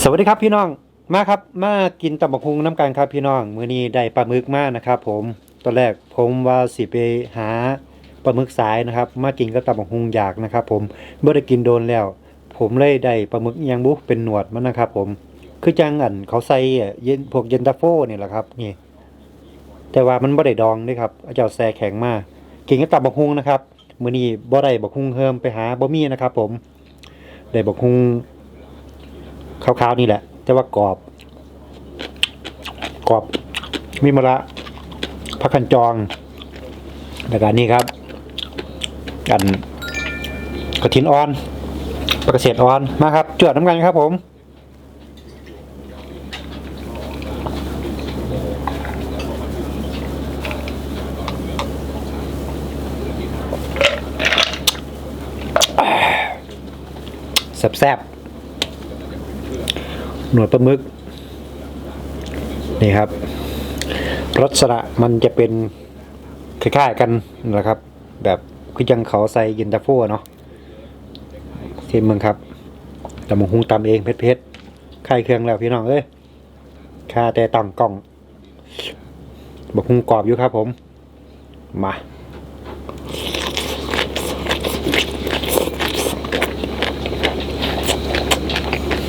สวัสดีครับพี่น้องมาครับมากินตำบักหุงน้ำกันครับพี่น้องมื้อนี้ได้ปลาหมึกมานะครับ ผมตอนแรกผมว่าสิไปหาปลาหมึกสายนะครับ มากินกับตำบักหุงอยากนะครับ ผมเมื่อได้กินโดนแล้ว ผมเลยได้ปลาหมึกยังบุเป็นหนวดมันนะครับ ผมคือจังอันเขาใส่เย็นพวกเย็นตาโฟนี่แหละครับนี่ แต่ว่ามันบ่ได้ดองด้วยครับเจ้าแซ่แข็งมากกินกับตำบักหุงนะครับมื้อนี้บ่ได้บักหุงเฮิมไปหาบ่มีนะครับ ผมได้บักหุง ขาวๆนี่แหละ แต่ว่ากรอบ กรอบมีมะระผักขันจองแล้วก็นี่ครับ กัน กระถินอ่อนปลากระเสียดอ่อนมาครับจวดน้ำกันครับผมแซ่บๆ หนวดปลาหมึกนี่ครับรสชาติมันจะเป็นคล้ายๆกันนะครับ แบบคือยังเขาใส่ย็นตาโฟเนาะทียมเมืองครับแต่มงหุงตำเองเผ็ดๆไข่เครื่องแล้วพี่น้องเอ้ยค่าแต่ตั้งกล้องบกหุงกรอบอยู่ครับผม มา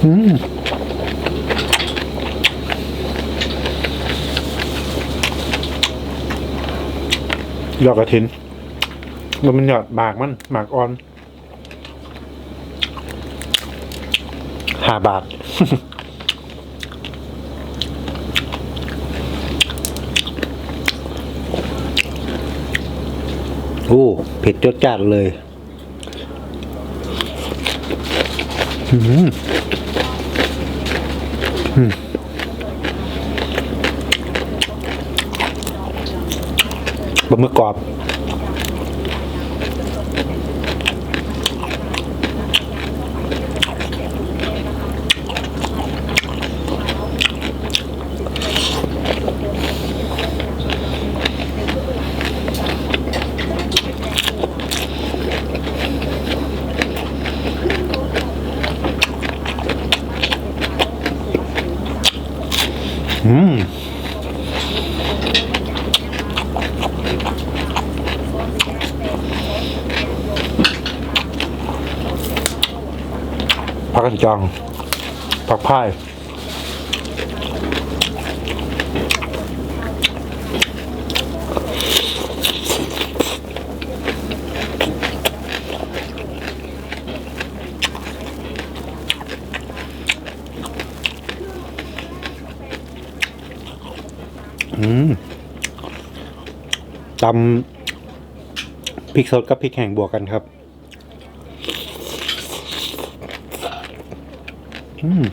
อืม ยอดกระถินมันมันหยอดหมากมันหมากอ่อนห้าบาทโอ้เผ็ดจดจัดเลยอืมอืม บะหมึกกรอบ ผักกันจองผักพายอืมตำพริกสดกับพริกแห้งบวกกันครับ อืม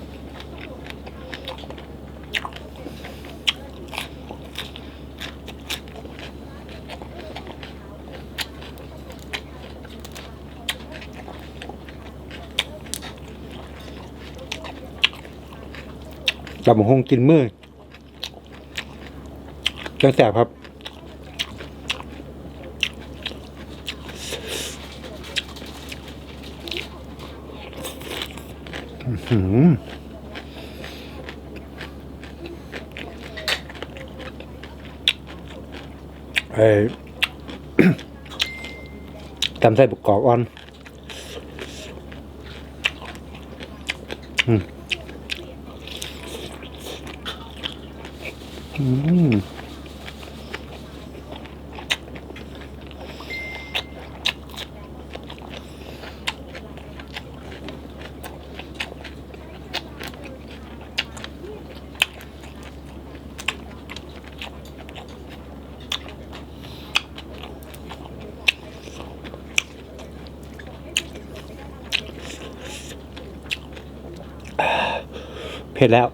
จับหงกินมือจังแสบครับ ไอ้ตำไส้บุกกรอกอ่อนอืม ผ็ดแล้ว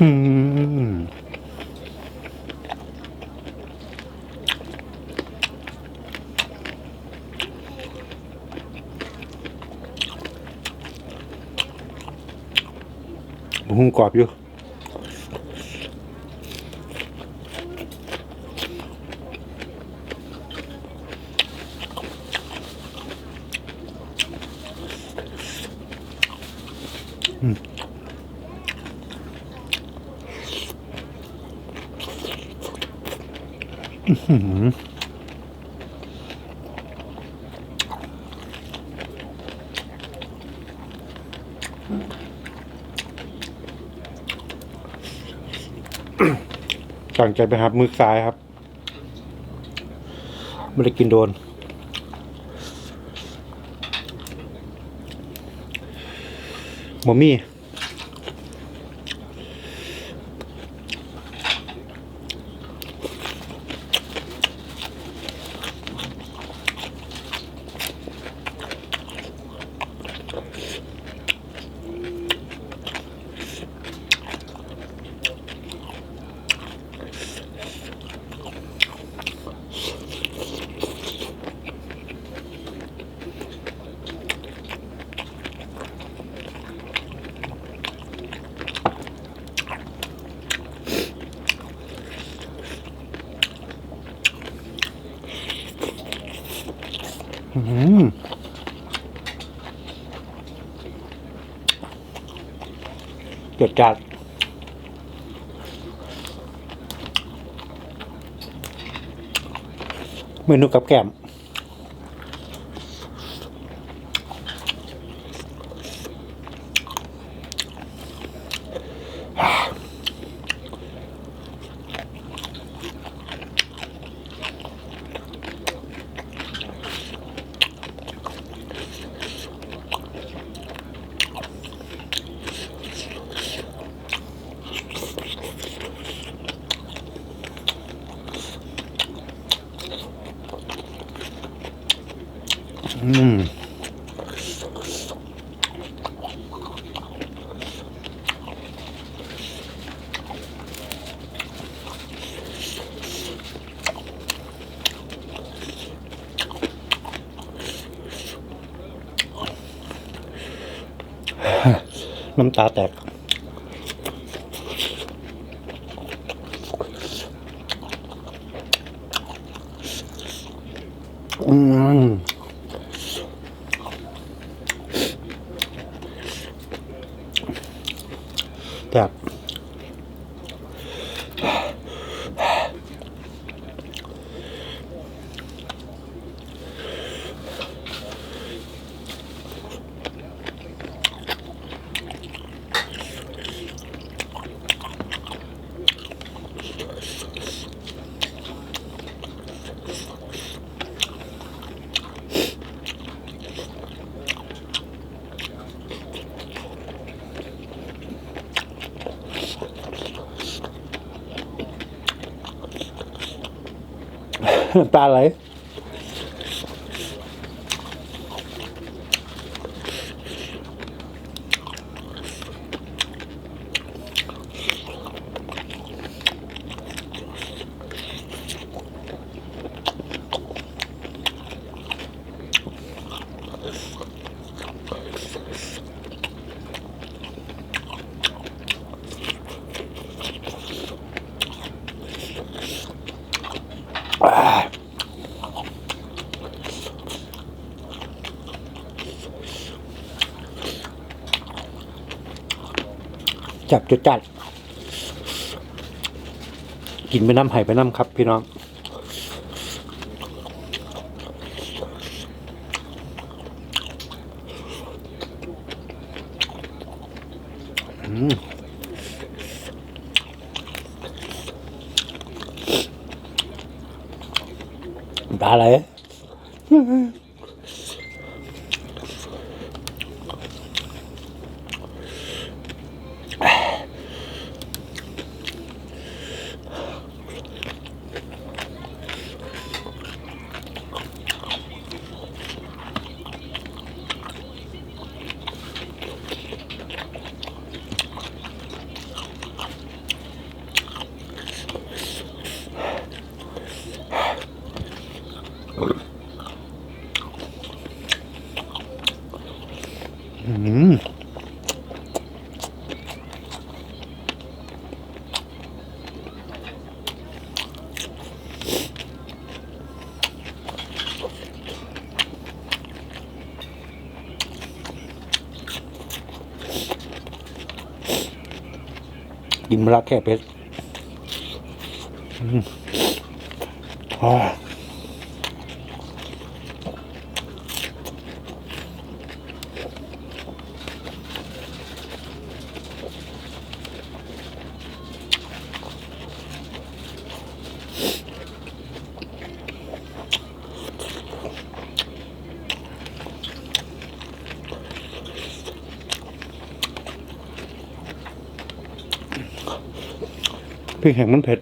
อืม หุงกรอบอยู่ ตั้งใจไปหามือซ้ายครับ ไม่ได้กินโดน หมอมี่ เกิดจัดเมนูกับแก้ม อืมน้ำตาแตก อืม น้ำ จับจุดจัด กินไปน้ำไห่ไปน้ำครับ พี่น้องอืมน้ไห มรักแค่เป็ด ริกแห้งมันเผ็ด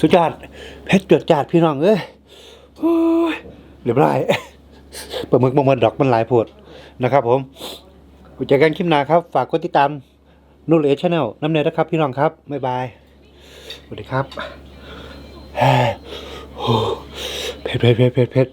สุดยอดเผ็ดเกิดจาดพี่น้องเอ้ยเรียบร้อยปลาหมึกบางมันดอกมันหลายโพดนะครับ ผมเจอกันคลิปหน้าครับ ฝากกดติดตามนุ่นเอชแนลน้ำเนยนะครับ พี่น้องครับ บ๊ายบายสวัสดีครับเผ็ดเผ็ดเผ็ดเผ็ดเผ็ด